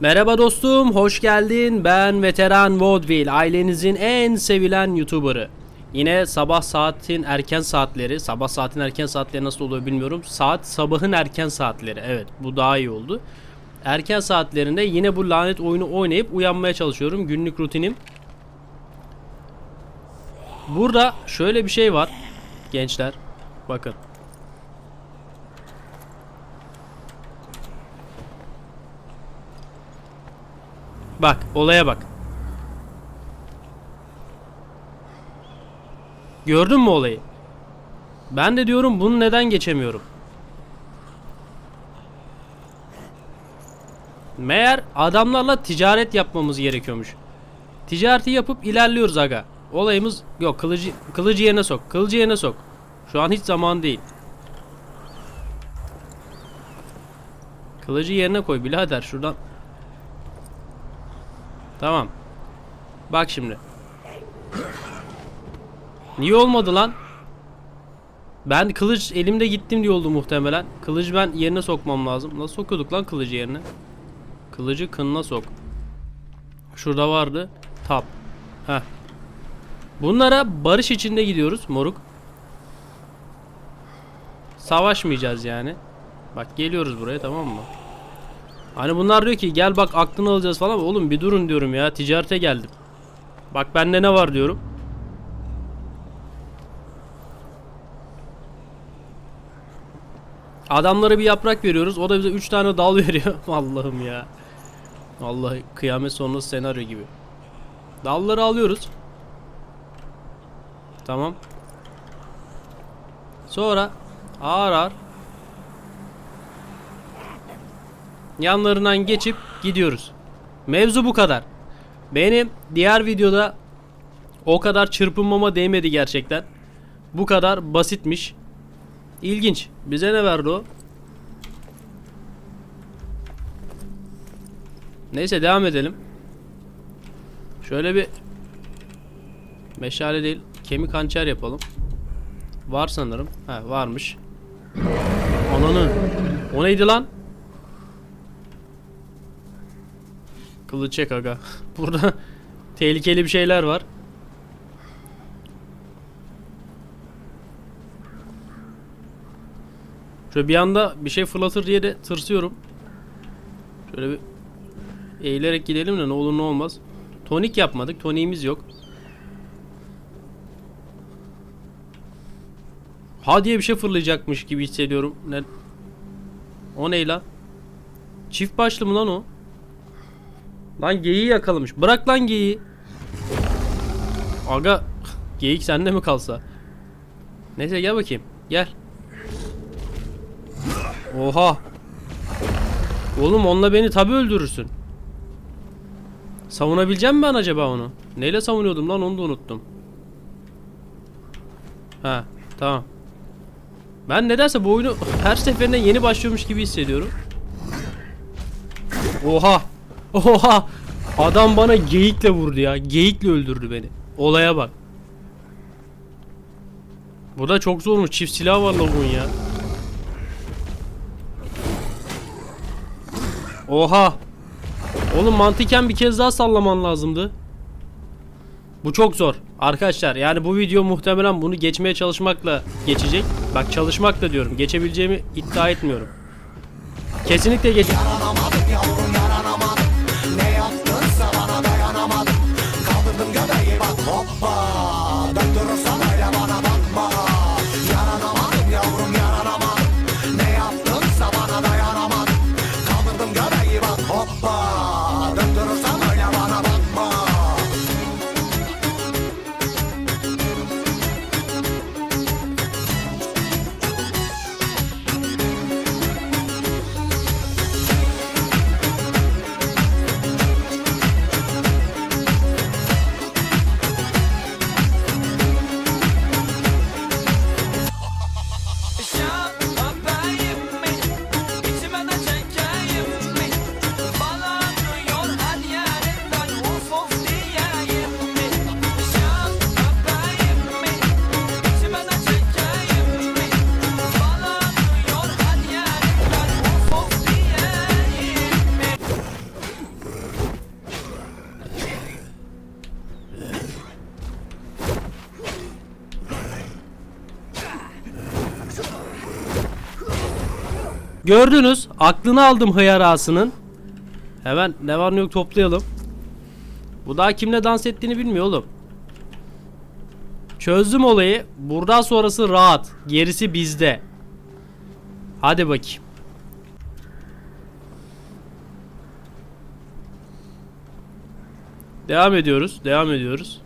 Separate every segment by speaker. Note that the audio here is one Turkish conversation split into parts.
Speaker 1: Merhaba dostum, hoş geldin. Ben Veteran Vaudeville, ailenizin en sevilen YouTuber'ı. Yine sabah saatin erken saatleri, sabah saatin erken saatleri nasıl oluyor bilmiyorum. Saat sabahın erken saatleri, evet bu daha iyi oldu. Erken saatlerinde yine bu lanet oyunu oynayıp uyanmaya çalışıyorum. Günlük rutinim. Burada şöyle bir şey var gençler. Bakın. Bak olaya bak. Gördün mü olayı? Ben de diyorum bunu neden geçemiyorum? Meğer adamlarla ticaret yapmamız gerekiyormuş. Ticareti yapıp ilerliyoruz aga. Olayımız yok kılıcı kılıcı yerine sok. Kılıcı yerine sok. Şu an hiç zaman değil. Kılıcı yerine koy birader şuradan. Tamam. Bak şimdi. Niye olmadı lan? Ben kılıç elimde gittim diye oldu muhtemelen. Kılıcı ben yerine sokmam lazım. Nasıl sokuyorduk lan kılıcı yerine? Kılıcı kınına sok. Şurada vardı. Tap. Heh. Bunlara barış içinde gidiyoruz moruk. Savaşmayacağız yani. Bak geliyoruz buraya tamam mı? Hani bunlar diyor ki gel bak aklını alacağız falan. Oğlum bir durun diyorum ya ticarete geldim. Bak bende ne var diyorum. Adamlara bir yaprak veriyoruz. O da bize 3 tane dal veriyor. Allah'ım ya. Vallahi kıyamet sonrası senaryo gibi. Dalları alıyoruz. Tamam. Sonra ağır ağır yanlarından geçip gidiyoruz. Mevzu bu kadar. Benim diğer videoda o kadar çırpınmama değmedi gerçekten. Bu kadar basitmiş. İlginç. Bize ne verdi o? Neyse devam edelim. Şöyle bir meşale değil, kemik hançer yapalım. Var sanırım. Ha varmış. Ananı. O neydi lan? Kılıç çek aga. Burada tehlikeli bir şeyler var. Şöyle bir anda bir şey fırlatır diye de tırsıyorum. Şöyle bir eğilerek gidelim de ne olur ne olmaz. Tonik yapmadık. Toniğimiz yok. Ha diye bir şey fırlayacakmış gibi hissediyorum. Ne? O ne lan? Çift başlı mı lan o? Lan geyiği yakalamış. Bırak lan geyiği. Aga geyik sende mi kalsa? Neyse gel bakayım. Gel. Oha. Oğlum onunla beni tabi öldürürsün. Savunabileceğim mi ben acaba onu? Neyle savunuyordum lan onu da unuttum. Ha tamam. Ben nedense bu oyunu her seferinde yeni başlıyormuş gibi hissediyorum. Oha. Oha. Adam bana geyikle vurdu ya. Geyikle öldürdü beni. Olaya bak. Bu da çok zormuş. Çift silah var lavuğun ya. Oha. Oğlum mantıken bir kez daha sallaman lazımdı. Bu çok zor. Arkadaşlar yani bu video muhtemelen bunu geçmeye çalışmakla geçecek. Bak çalışmakla diyorum. Geçebileceğimi iddia etmiyorum. Kesinlikle geç. Gördünüz. Aklını aldım hıyarasının. Hemen ne var ne yok toplayalım. Bu daha kimle dans ettiğini bilmiyor oğlum. Çözdüm olayı. Buradan sonrası rahat. Gerisi bizde. Hadi bakayım. Devam ediyoruz. Devam ediyoruz.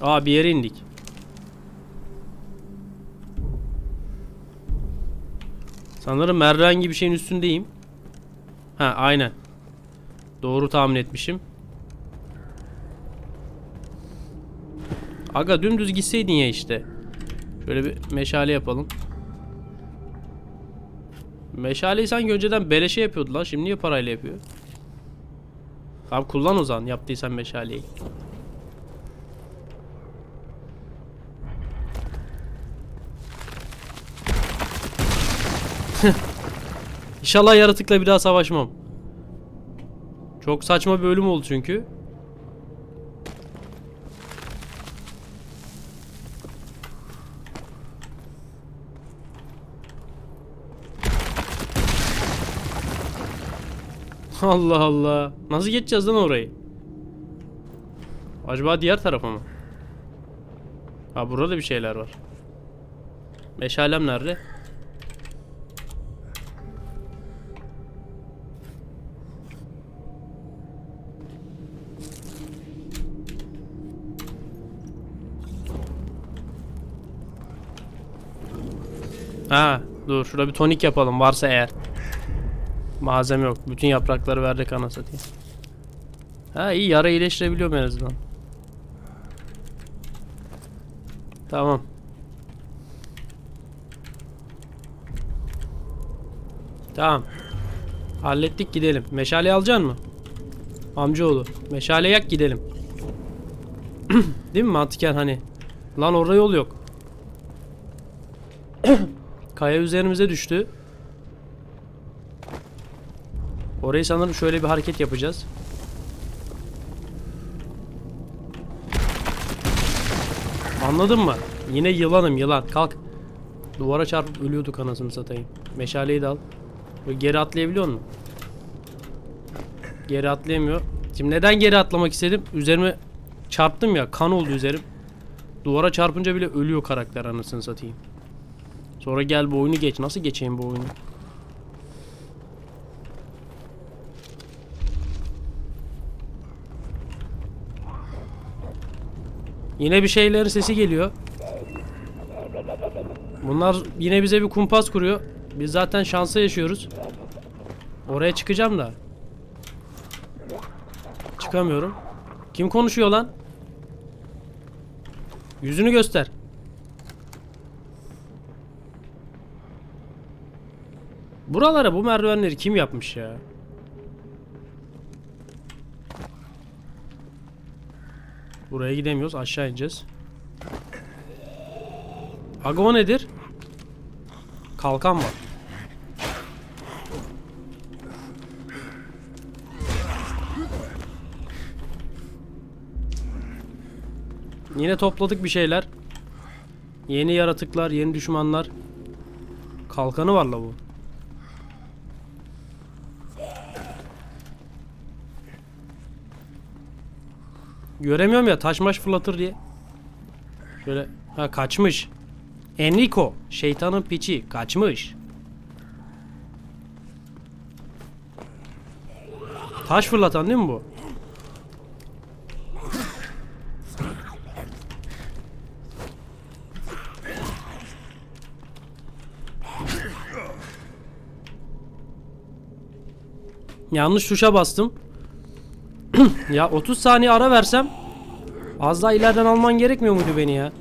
Speaker 1: Aa bir yere indik. Sanırım gibi bir şeyin üstündeyim. Ha aynen. Doğru tahmin etmişim. Aga dümdüz gitseydin ya işte. Şöyle bir meşale yapalım. Meşaleyi sanki önceden beleşe yapıyordu lan. Şimdi niye parayla yapıyor? Tamam kullan o zaman yaptıysan meşaleyi. İnşallah yaratıkla bir daha savaşmam. Çok saçma bir ölüm oldu çünkü. Allah Allah. Nasıl geçeceğiz lan orayı? Acaba diğer tarafa mı? Ha burada da bir şeyler var. Meşalem nerede? Ha, dur şurada bir tonik yapalım varsa eğer. Malzeme yok. Bütün yaprakları verdik ana satayım. Ha iyi yara iyileştirebiliyorum en azından. Tamam. Tamam. Hallettik gidelim. Meşale alacaksın mı? Amcaoğlu. Meşale yak gidelim. Değil mi mantıken hani? Lan orada yol yok. Kaya üzerimize düştü. Orayı sanırım şöyle bir hareket yapacağız. Anladın mı? Yine yılanım yılan. Kalk. Duvara çarpıp ölüyorduk anasını satayım. Meşaleyi de al. Böyle geri atlayabiliyor musun? Geri atlayamıyor. Şimdi neden geri atlamak istedim? Üzerime çarptım ya. Kan oldu üzerim. Duvara çarpınca bile ölüyor karakter anasını satayım. Sonra gel bu oyunu geç. Nasıl geçeyim bu oyunu? Yine bir şeylerin sesi geliyor. Bunlar yine bize bir kumpas kuruyor. Biz zaten şansa yaşıyoruz. Oraya çıkacağım da. Çıkamıyorum. Kim konuşuyor lan? Yüzünü göster. Buralara bu merdivenleri kim yapmış ya? Buraya gidemiyoruz. Aşağı ineceğiz. Aga o nedir? Kalkan var. Yine topladık bir şeyler. Yeni yaratıklar, yeni düşmanlar. Kalkanı var la bu. Göremiyorum ya taş maş fırlatır diye. Şöyle ha kaçmış. Enrico şeytanın piçi kaçmış. Taş fırlatan değil mi bu? Yanlış tuşa bastım. Ya 30 saniye ara versem az daha ileriden alman gerekmiyor muydu beni ya?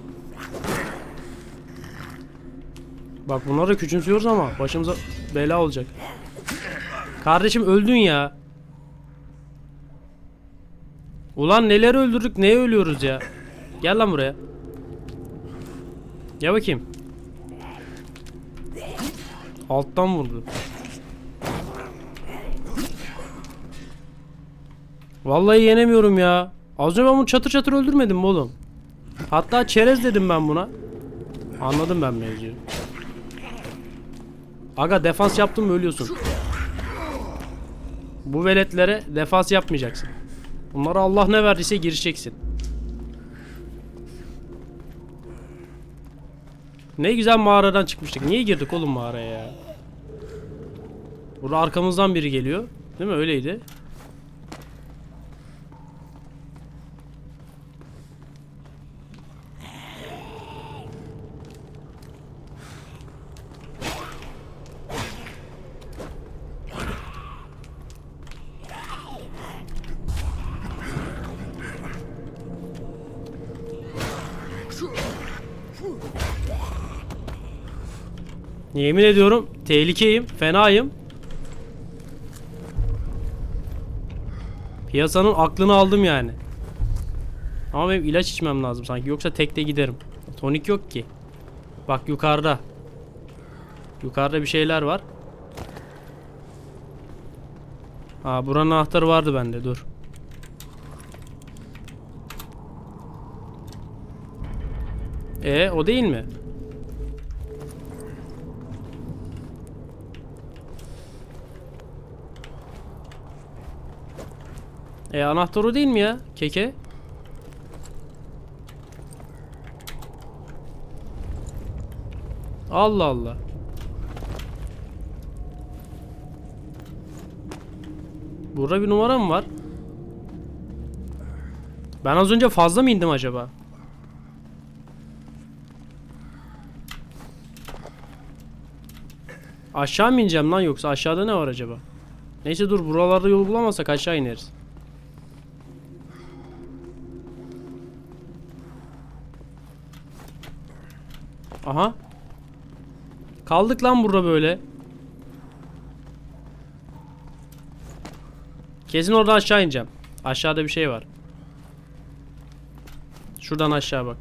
Speaker 1: Bak bunları küçümsüyoruz ama başımıza bela olacak. Kardeşim öldün ya. Ulan neler öldürdük neye ölüyoruz ya. Gel lan buraya. Gel bakayım. Alttan vurdu. Vallahi yenemiyorum ya. Az önce ben bunu çatır çatır öldürmedim mi oğlum? Hatta çerez dedim ben buna. Anladım ben mevzuyu. Aga defans yaptın mı ölüyorsun. Bu veletlere defans yapmayacaksın. Bunlara Allah ne verdiyse gireceksin. Ne güzel mağaradan çıkmıştık. Niye girdik oğlum mağaraya ya? Burada arkamızdan biri geliyor. Değil mi? Öyleydi. Yemin ediyorum tehlikeyim, fenayım. Piyasanın aklını aldım yani. Ama benim ilaç içmem lazım sanki yoksa tekte giderim. Tonik yok ki. Bak yukarıda. Yukarıda bir şeyler var. Ha buranın anahtarı vardı bende dur. E o değil mi? E anahtar o değil mi ya? Keke. Allah Allah. Burada bir numara mı var? Ben az önce fazla mı indim acaba? Aşağı mı ineceğim lan yoksa aşağıda ne var acaba? Neyse dur buralarda yol bulamazsak aşağı ineriz. Aha. Kaldık lan burada böyle. Kesin oradan aşağı ineceğim. Aşağıda bir şey var. Şuradan aşağı bak.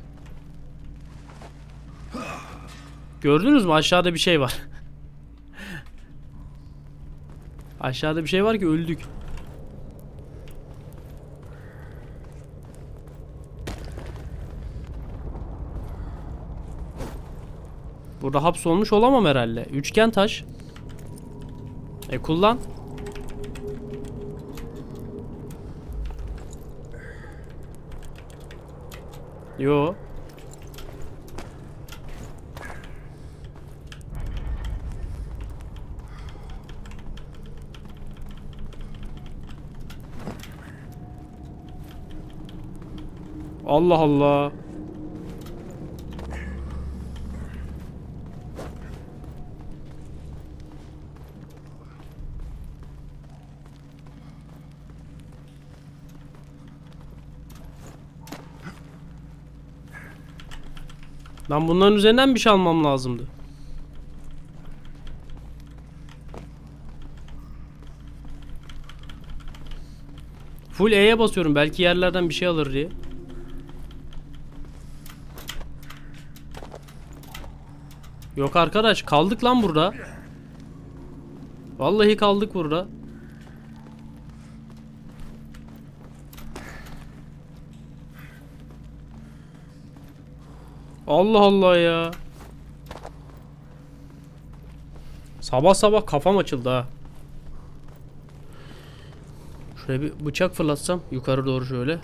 Speaker 1: Gördünüz mü? Aşağıda bir şey var. Aşağıda bir şey var ki öldük. Burada hapsolmuş olamam herhalde. Üçgen taş. E kullan. Yo. Allah Allah. Lan bunların üzerinden bir şey almam lazımdı. Full E'ye basıyorum belki yerlerden bir şey alır diye. Yok arkadaş kaldık lan burada. Vallahi kaldık burada. Allah Allah ya. Sabah sabah kafam açıldı ha. Şuraya bir bıçak fırlatsam yukarı doğru şöyle.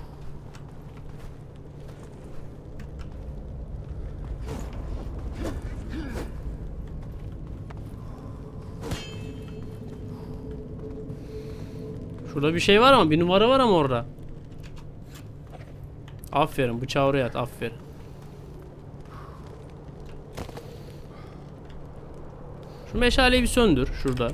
Speaker 1: Şurada bir şey var ama bir numara var ama orada. Aferin bıçağı oraya at aferin. Şu meşaleyi bir söndür şurada.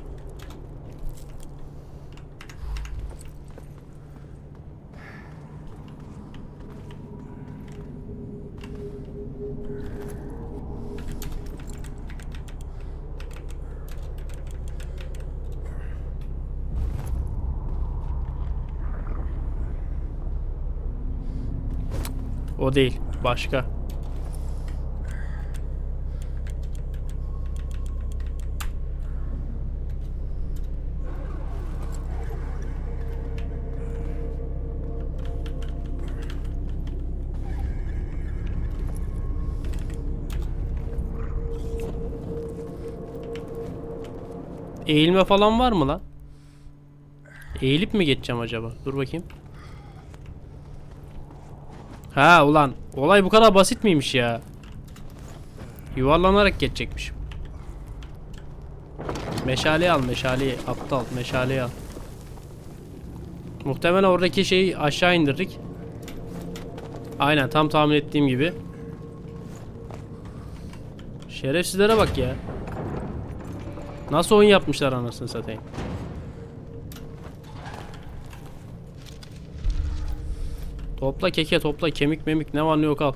Speaker 1: O değil. Başka. Eğilme falan var mı lan? Eğilip mi geçeceğim acaba? Dur bakayım. Ha ulan olay bu kadar basit miymiş ya? Yuvarlanarak geçecekmişim. Meşaleyi al meşaleyi. Aptal meşaleyi al. Muhtemelen oradaki şeyi aşağı indirdik. Aynen tam tahmin ettiğim gibi. Şerefsizlere bak ya. Nasıl oyun yapmışlar anasını satayım. Topla keke topla kemik memik ne var ne yok al.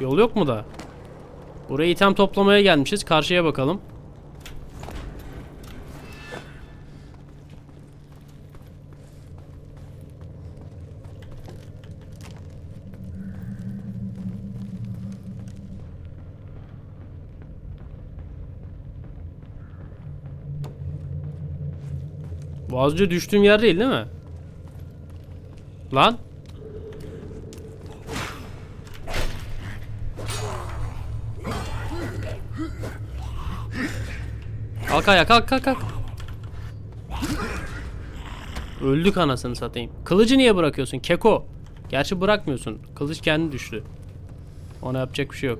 Speaker 1: Yol yok mu da? Buraya item toplamaya gelmişiz. Karşıya bakalım. Az önce düştüğüm yer değil değil mi? Lan. Kalk ayağa kalk kalk kalk. Öldük anasını satayım. Kılıcı niye bırakıyorsun Keko? Gerçi bırakmıyorsun. Kılıç kendi düştü. Ona yapacak bir şey yok.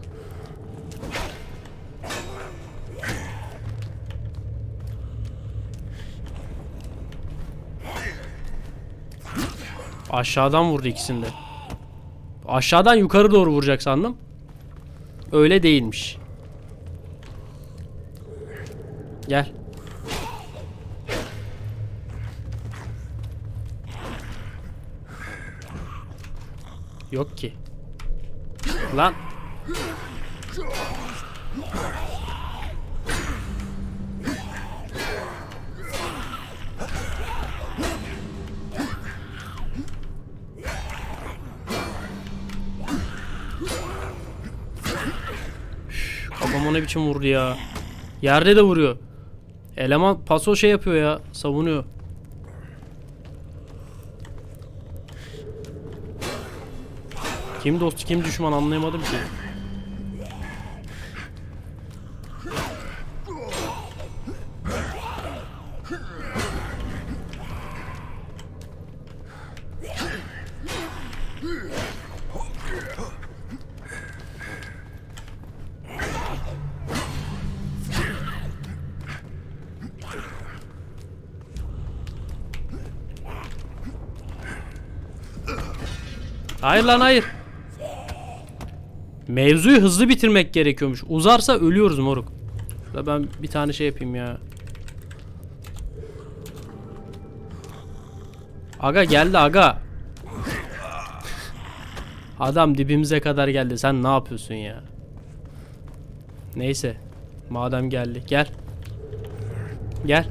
Speaker 1: Aşağıdan vurdu ikisini de. Aşağıdan yukarı doğru vuracak sandım. Öyle değilmiş. Gel. Yok ki. Lan. Kafama ne biçim vurdu ya. Yerde de vuruyor. Eleman paso şey yapıyor ya. Savunuyor. Kim dost kim düşman anlayamadım ki. Hayır lan hayır. Mevzuyu hızlı bitirmek gerekiyormuş. Uzarsa ölüyoruz moruk. Da ben bir tane şey yapayım ya. Aga geldi aga. Adam dibimize kadar geldi. Sen ne yapıyorsun ya? Neyse. Madem geldi. Gel. Gel.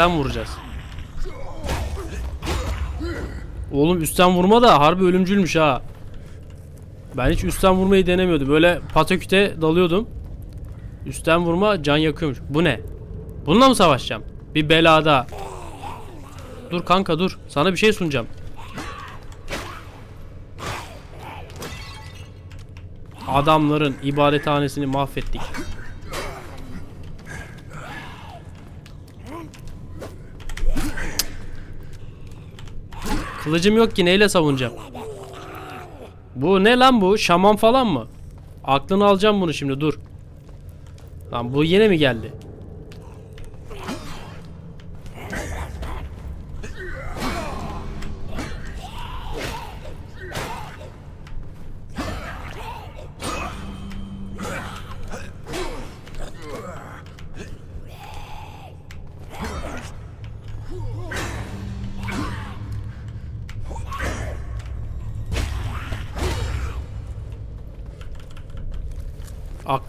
Speaker 1: Üstten vuracağız. Oğlum üstten vurma da harbi ölümcülmüş ha. Ben hiç üstten vurmayı denemiyordum. Böyle pataküte dalıyordum. Üstten vurma can yakıyormuş. Bu ne? Bununla mı savaşacağım? Bir belada. Dur kanka dur. Sana bir şey sunacağım. Adamların ibadethanesini mahvettik. Kılıcım yok ki neyle savunacağım? Bu ne lan bu? Şaman falan mı? Aklını alacağım bunu şimdi dur. Lan bu yine mi geldi?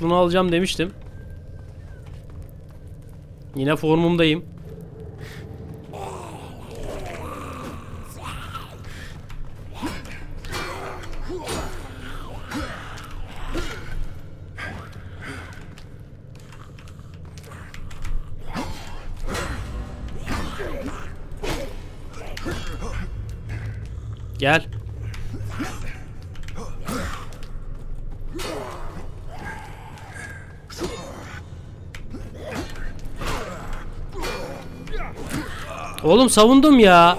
Speaker 1: Aklını alacağım demiştim. Yine formumdayım. Gel. Oğlum savundum ya.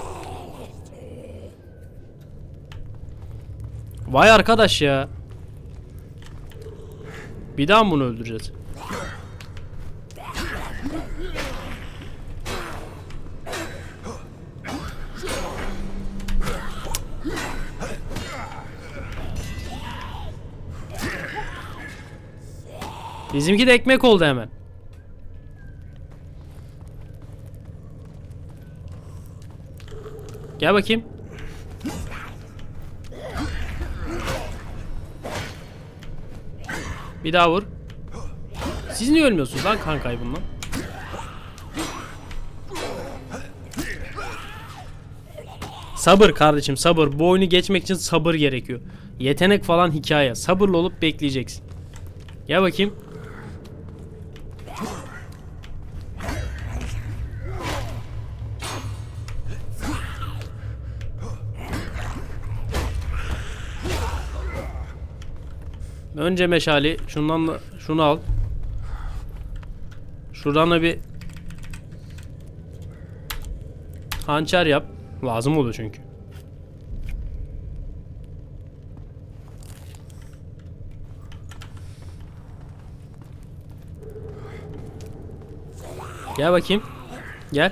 Speaker 1: Vay arkadaş ya. Bir daha mı bunu öldüreceğiz? Bizimki de ekmek oldu hemen. Gel bakayım. Bir daha vur. Siz niye ölmüyorsunuz lan kan kaybından? Sabır kardeşim sabır. Bu oyunu geçmek için sabır gerekiyor. Yetenek falan hikaye. Sabırlı olup bekleyeceksin. Gel bakayım. Önce meşali. Şundan da şunu al. Şuradan da bir hançer yap. Lazım oluyor çünkü. Gel bakayım. Gel.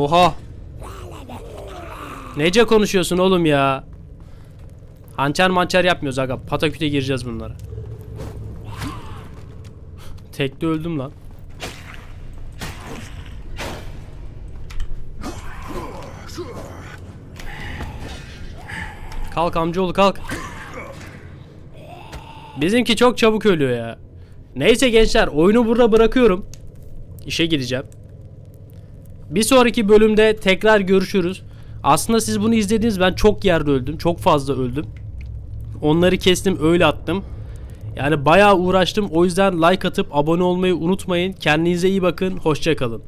Speaker 1: Oha. Nece konuşuyorsun oğlum ya? Hançer mançer yapmıyoruz aga. Pataküte gireceğiz bunlara. Tekte öldüm lan. Kalk amcaoğlu kalk. Bizimki çok çabuk ölüyor ya. Neyse gençler oyunu burada bırakıyorum. İşe gideceğim. Bir sonraki bölümde tekrar görüşürüz. Aslında siz bunu izlediniz ben çok yerde öldüm. Çok fazla öldüm. Onları kestim öyle attım. Yani bayağı uğraştım. O yüzden like atıp abone olmayı unutmayın. Kendinize iyi bakın. Hoşçakalın.